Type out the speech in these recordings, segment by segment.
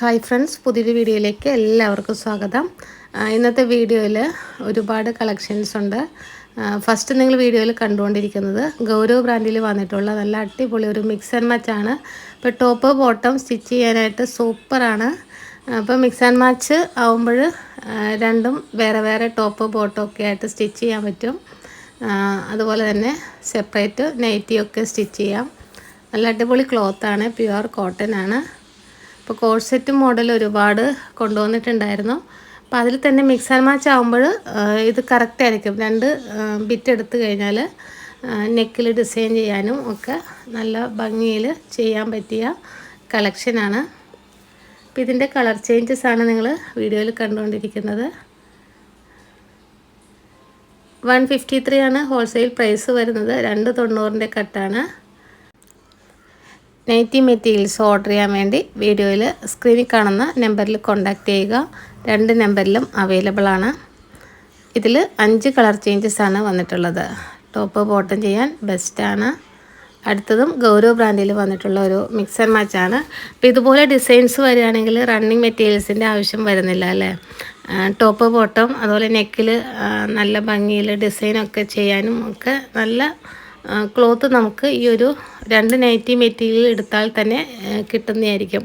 Hi friends പുതിയൊരു വീഡിയോയിലേക്ക് എല്ലാവർക്കും സ്വാഗതം. ഇന്നത്തെ വീഡിയോയിൽ ഒരുപാട് കളക്ഷൻസ് ഉണ്ട്. ഫസ്റ്റ് നിങ്ങൾ വീഡിയോയിൽ കണ്ടുകൊണ്ടിരിക്കുന്നത് ഗൗരവ് ബ്രാൻഡിൽ വന്നിട്ടുള്ള നല്ല അടിപൊളി ഒരു മിക്സ് ആൻഡ് മാച്ച് ആണ്. ഇപ്പോൾ ടോപ്പ് ബോട്ടം സ്റ്റിച്ച് ചെയ്യാനായിട്ട് സൂപ്പറാണ് അപ്പോൾ മിക്സ് ആൻഡ് മാച്ച് ആവുമ്പോൾ രണ്ടും വേറെ വേറെ ടോപ്പ് ബോട്ടം ഒക്കെ ആയിട്ട് സ്റ്റിച്ച് ചെയ്യാൻ പറ്റും. അതുപോലെ തന്നെ സെപ്പറേറ്റ് നൈറ്റിയൊക്കെ സ്റ്റിച്ച് ചെയ്യാം. നല്ല അടിപൊളി ക്ലോത്താണ് പ്യുവർ കോട്ടൺ ആണ്. ഇപ്പോൾ കോഴ്സെറ്റ് മോഡൽ ഒരുപാട് കൊണ്ടുവന്നിട്ടുണ്ടായിരുന്നു. അപ്പോൾ അതിൽ തന്നെ മിക്സ് ആൻഡ് മാച്ച് ആകുമ്പോൾ ഇത് കറക്റ്റ് ആയിരിക്കും. രണ്ട് ബിറ്റ് എടുത്തു കഴിഞ്ഞാൽ നെക്കിൽ ഡിസൈൻ ചെയ്യാനും ഒക്കെ നല്ല ഭംഗിയിൽ ചെയ്യാൻ പറ്റിയ കളക്ഷനാണ് അപ്പോൾ ഇതിന്റെ കളർ ചേഞ്ചസ് ആണ് നിങ്ങൾ വീഡിയോയിൽ കണ്ടുകൊണ്ടിരിക്കുന്നത്. വൺ ഫിഫ്റ്റി ത്രീ ആണ് ഹോൾസെയിൽ പ്രൈസ് വരുന്നത്. രണ്ട് തൊണ്ണൂറിന്റെ കട്ടാണ് നൈറ്റി മെറ്റീരിയൽസ് ഓർഡർ ചെയ്യാൻ വേണ്ടി വീഡിയോയിൽ സ്ക്രീനിൽ കാണുന്ന നമ്പറിൽ കോൺടാക്റ്റ് ചെയ്യുക. രണ്ട് നമ്പറിലും അവൈലബിൾ ആണ്. ഇതിൽ അഞ്ച് കളർ ചേഞ്ചസ് ആണ് വന്നിട്ടുള്ളത്. ടോപ്പ് ബോട്ടം ചെയ്യാൻ ബെസ്റ്റാണ് അടുത്തതും ഗൗരവ് ബ്രാൻഡിൽ വന്നിട്ടുള്ള ഒരു മിക്സർ ആൻഡ് മാച്ച് ആണ്. അപ്പോൾ ഇതുപോലെ ഡിസൈൻസ് വരികയാണെങ്കിൽ റണ്ണിങ് മെറ്റീരിയൽസിന്റെ ആവശ്യം വരുന്നില്ല അല്ലേ? ടോപ്പ് ബോട്ടം അതുപോലെ നെക്കിൽ നല്ല ഭംഗിയിൽ ഡിസൈനൊക്കെ ചെയ്യാനും ഒക്കെ നല്ല ക്ലോത്ത് നമുക്ക് ഈ ഒരു രണ്ട് നൈറ്റി മെറ്റീരിയൽ എടുത്താൽ തന്നെ കിട്ടുന്നതായിരിക്കും.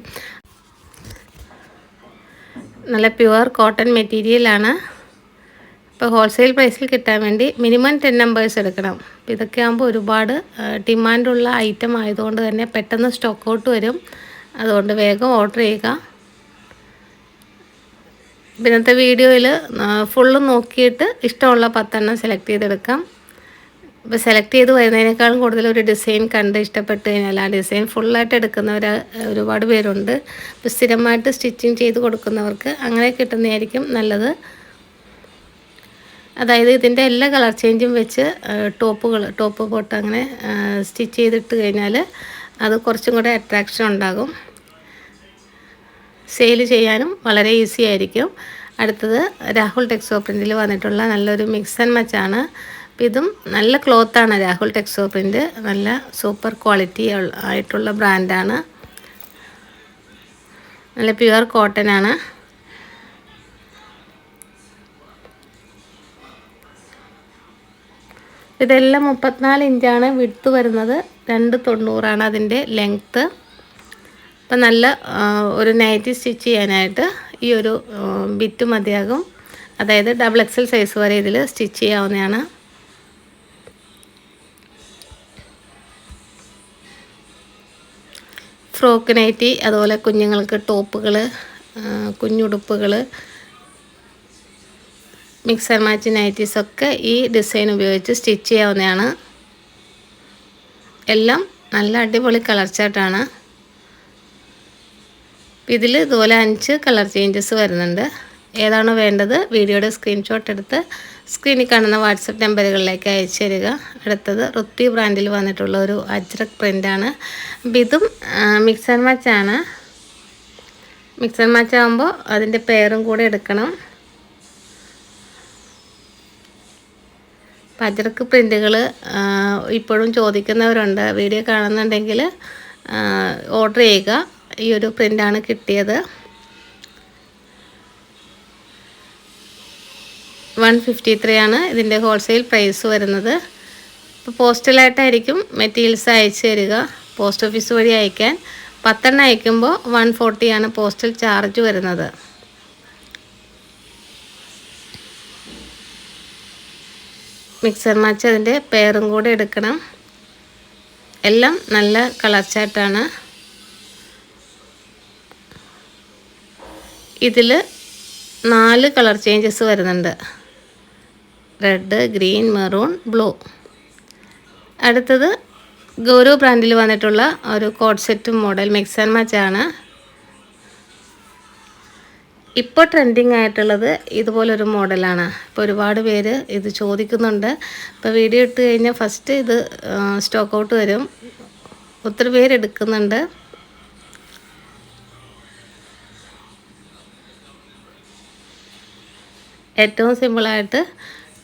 നല്ല പ്യുവർ കോട്ടൺ മെറ്റീരിയലാണ് ഇപ്പോൾ ഹോൾസെയിൽ പ്രൈസിൽ കിട്ടാൻ വേണ്ടി മിനിമം ടെൻ നമ്പേഴ്സ് എടുക്കണം. ഇതൊക്കെ ആകുമ്പോൾ ഒരുപാട് ഡിമാൻഡുള്ള ഐറ്റം ആയതുകൊണ്ട് തന്നെ പെട്ടെന്ന് സ്റ്റോക്ക് ഔട്ട് വരും. അതുകൊണ്ട് വേഗം ഓർഡർ ചെയ്യുക. ഇന്നത്തെ വീഡിയോയിൽ ഫുള്ള് നോക്കിയിട്ട് ഇഷ്ടമുള്ള പത്തെണ്ണം സെലക്ട് ചെയ്തെടുക്കാം. ഇപ്പോൾ സെലക്ട് ചെയ്ത് വരുന്നതിനേക്കാളും കൂടുതൽ ഒരു ഡിസൈൻ കണ്ട് ഇഷ്ടപ്പെട്ട് കഴിഞ്ഞാൽ ആ ഡിസൈൻ ഫുള്ളായിട്ട് എടുക്കുന്നവർ ഒരുപാട് പേരുണ്ട്. ഇപ്പോൾ സ്ഥിരമായിട്ട് സ്റ്റിച്ചിങ് ചെയ്ത് കൊടുക്കുന്നവർക്ക് അങ്ങനെ കിട്ടുന്നതായിരിക്കും നല്ലത്. അതായത് ഇതിന്റെ എല്ലാ കളർ ചേഞ്ചും വെച്ച് ടോപ്പുകൾ ടോപ്പ് പോട്ട് അങ്ങനെ സ്റ്റിച്ച് ചെയ്തിട്ട് കഴിഞ്ഞാൽ അത് കുറച്ചും കൂടെ അട്രാക്ഷൻ ഉണ്ടാകും. സെയിൽ ചെയ്യാനും വളരെ ഈസി ആയിരിക്കും. അടുത്തത് രാഹുൽ ടെക്സോ പ്രിന്റിൽ വന്നിട്ടുള്ള നല്ലൊരു മിക്സ് ആൻഡ് മച്ചാണ് അപ്പം ഇതും നല്ല ക്ലോത്താണ് രാഹുൽ ടെക്സോപ്പിന്റെ നല്ല സൂപ്പർ ക്വാളിറ്റി ആയിട്ടുള്ള ബ്രാൻഡാണ്. നല്ല പ്യുവർ കോട്ടൺ ആണ്. ഇതെല്ലാം മുപ്പത്തിനാല് ഇഞ്ചാണ് വിടുത്ത് വരുന്നത്. രണ്ട് തൊണ്ണൂറാണ് അതിന്റെ ലെങ്ത്ത്. അപ്പം നല്ല ഒരു നൈറ്റി സ്റ്റിച്ച് ചെയ്യാനായിട്ട് ഈ ഒരു ബിറ്റ് മതിയാകും. അതായത് ഡബിൾ എക്സൽ സൈസ് വരെ ഇതിൽ സ്റ്റിച്ച് ചെയ്യാവുന്നതാണ്. ഫ്രോക്ക് നൈറ്റി അതുപോലെ കുഞ്ഞുങ്ങൾക്ക് ടോപ്പുകൾ കുഞ്ഞുടുപ്പുകൾ മിക്സർ മാച്ച് നൈറ്റീസൊക്കെ ഈ ഡിസൈൻ ഉപയോഗിച്ച് സ്റ്റിച്ച് ചെയ്യാവുന്നതാണ്. എല്ലാം നല്ല അടിപൊളി കളർ ചാർട്ടാണ് ഇതിൽ ഇതുപോലെ അഞ്ച് കളർ ചേഞ്ചസ് വരുന്നുണ്ട്. ഏതാണോ വേണ്ടത് വീഡിയോയുടെ സ്ക്രീൻഷോട്ട് എടുത്ത് സ്ക്രീനിൽ കാണുന്ന വാട്സപ്പ് നമ്പറുകളിലേക്ക് അയച്ചു തരിക. അടുത്തത് റുത്തി ബ്രാൻഡിൽ വന്നിട്ടുള്ള ഒരു അജ്രക് പ്രിന്റാണ് അപ്പം ഇതും മിക്സ് ആൻഡ് മാച്ച് ആണ്. മിക്സ് ആൻഡ് മാച്ച് ആകുമ്പോൾ അതിന്റെ പേരും കൂടെ എടുക്കണം. അപ്പം അജ്രക്ക് പ്രിന്റുകൾ ഇപ്പോഴും ചോദിക്കുന്നവരുണ്ട്. വീഡിയോ കാണുന്നുണ്ടെങ്കിൽ ഓർഡർ ചെയ്യുക. ഈ ഒരു പ്രിന്റാണ് കിട്ടിയത്. വൺ ഫിഫ്റ്റി ത്രീ ആണ് ഇതിന്റെ ഹോൾസെയിൽ പ്രൈസ് വരുന്നത്. ഇപ്പോൾ പോസ്റ്റലായിട്ടായിരിക്കും മെറ്റീരിയൽസ് അയച്ചു തരിക. പോസ്റ്റ് ഓഫീസ് വഴി അയക്കാൻ. പത്തെണ്ണം അയക്കുമ്പോൾ വൺ ഫോർട്ടിയാണ് പോസ്റ്റൽ ചാർജ് വരുന്നത്. മിക്സർ മാച്ച് അതിന്റെ പേറും കൂടെ എടുക്കണം. എല്ലാം നല്ല കളർ ചാട്ടാണ് ഇതിൽ നാല് കളർ ചേഞ്ചസ് വരുന്നുണ്ട്. റെഡ് ഗ്രീൻ മെറൂൺ ബ്ലൂ അടുത്തത് ഗൗരവ് ബ്രാൻഡിൽ വന്നിട്ടുള്ള ഒരു code set model mix and match ആണ്. ഇപ്പോൾ ട്രെൻഡിങ് ആയിട്ടുള്ളത് ഇതുപോലൊരു മോഡലാണ് ഇപ്പോൾ ഒരുപാട് പേര് ഇത് ചോദിക്കുന്നുണ്ട്. ഇപ്പോൾ വീഡിയോ ഇട്ട് കഴിഞ്ഞാൽ ഫസ്റ്റ് ഇത് സ്റ്റോക്ക് ഔട്ട് വരും. ഒത്തിരി പേര് എടുക്കുന്നുണ്ട്. ഏറ്റവും സിമ്പിളായിട്ട്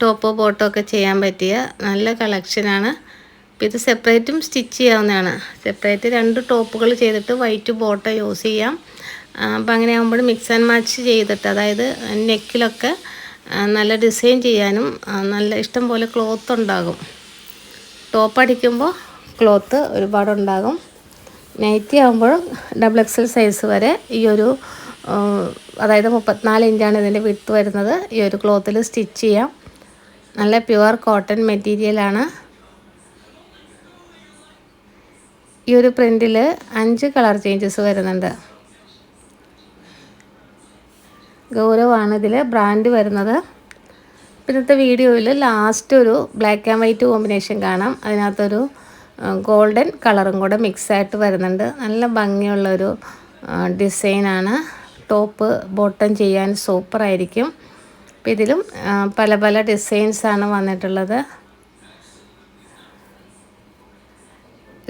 ടോപ്പോ ബോട്ടോ ഒക്കെ ചെയ്യാൻ പറ്റിയ നല്ല കളക്ഷനാണ് അപ്പോൾ ഇത് സെപ്പറേറ്റും സ്റ്റിച്ച് ചെയ്യാവുന്നതാണ്. സെപ്പറേറ്റ് രണ്ട് ടോപ്പുകൾ ചെയ്തിട്ട് വൈറ്റ് ബോട്ടോ യൂസ് ചെയ്യാം. അപ്പോൾ അങ്ങനെ ആകുമ്പോൾ മിക്സ് ആൻഡ് മാച്ച് ചെയ്തിട്ട് അതായത് നെക്കിലൊക്കെ നല്ല ഡിസൈൻ ചെയ്യാനും നല്ല ഇഷ്ടം പോലെ ക്ലോത്ത് ഉണ്ടാകും. ടോപ്പ് അടിക്കുമ്പോൾ ക്ലോത്ത് ഒരുപാടുണ്ടാകും നൈറ്റി ആകുമ്പോഴും ഡബിൾ എക്സൽ സൈസ് വരെ ഈ ഒരു അതായത് മുപ്പത്തിനാല് ഇഞ്ചാണ് ഇതിന്റെ വിട്ട് വരുന്നത്. ഈ ഒരു ക്ലോത്തിൽ സ്റ്റിച്ച് ചെയ്യാം. നല്ല പ്യുവർ കോട്ടൺ മെറ്റീരിയലാണ് ഈ ഒരു പ്രിന്റിൽ അഞ്ച് കളർ ചേഞ്ചസ് വരുന്നുണ്ട്. ഗൗരവാണ് ഇതിൽ ബ്രാൻഡ് വരുന്നത്. ഇന്നത്തെ വീഡിയോയിൽ ലാസ്റ്റ് ഒരു ബ്ലാക്ക് ആൻഡ് വൈറ്റ് കോമ്പിനേഷൻ കാണാം. അതിനകത്തൊരു ഗോൾഡൻ കളറും കൂടെ മിക്സ് ആയിട്ട് വരുന്നുണ്ട്. നല്ല ഭംഗിയുള്ളൊരു ഡിസൈനാണ് ടോപ്പ് ബോട്ടം ചെയ്യാൻ സൂപ്പറായിരിക്കും അപ്പം ഇതിലും പല പല ഡിസൈൻസാണ് വന്നിട്ടുള്ളത്.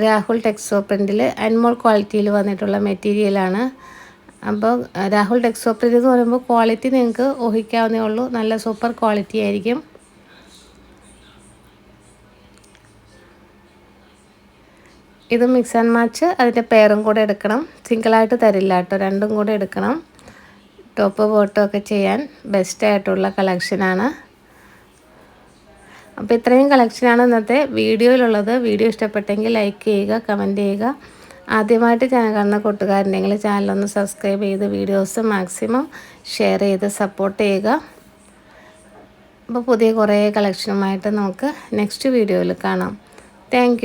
രാഹുൽ ടെക്സോ പ്രിന്റിൽ അൻമോൾ ക്വാളിറ്റിയിൽ വന്നിട്ടുള്ള മെറ്റീരിയലാണ് അപ്പോൾ രാഹുൽ ടെക്സോ പ്രിന്റ് എന്ന് പറയുമ്പോൾ ക്വാളിറ്റി നിങ്ങൾക്ക് ഊഹിക്കാവുന്നേ ഉള്ളൂ. നല്ല സൂപ്പർ ക്വാളിറ്റി ആയിരിക്കും. ഇത് മിക്സ് ആൻഡ് മാച്ച് അതിന്റെ പേരും കൂടെ എടുക്കണം. സിംഗിളായിട്ട് തരില്ല കേട്ടോ. രണ്ടും കൂടെ എടുക്കണം. ടോപ്പ് ബോട്ടോ ഒക്കെ ചെയ്യാൻ ബെസ്റ്റ് ആയിട്ടുള്ള കളക്ഷനാണ് അപ്പോൾ ഇത്രയും കളക്ഷനാണ് ഇന്നത്തെ വീഡിയോയിലുള്ളത്. വീഡിയോ ഇഷ്ടപ്പെട്ടെങ്കിൽ ലൈക്ക് ചെയ്യുക കമന്റ് ചെയ്യുക. ആദ്യമായിട്ട് ചാനൽ കാണുന്ന കൂട്ടുകാരുണ്ടെങ്കിൽ ചാനലൊന്ന് സബ്സ്ക്രൈബ് ചെയ്ത് വീഡിയോസ് മാക്സിമം ഷെയർ ചെയ്ത് സപ്പോർട്ട് ചെയ്യുക. അപ്പോൾ പുതിയ കുറേ കളക്ഷനുമായിട്ട് നമുക്ക് നെക്സ്റ്റ് വീഡിയോയിൽ കാണാം. താങ്ക്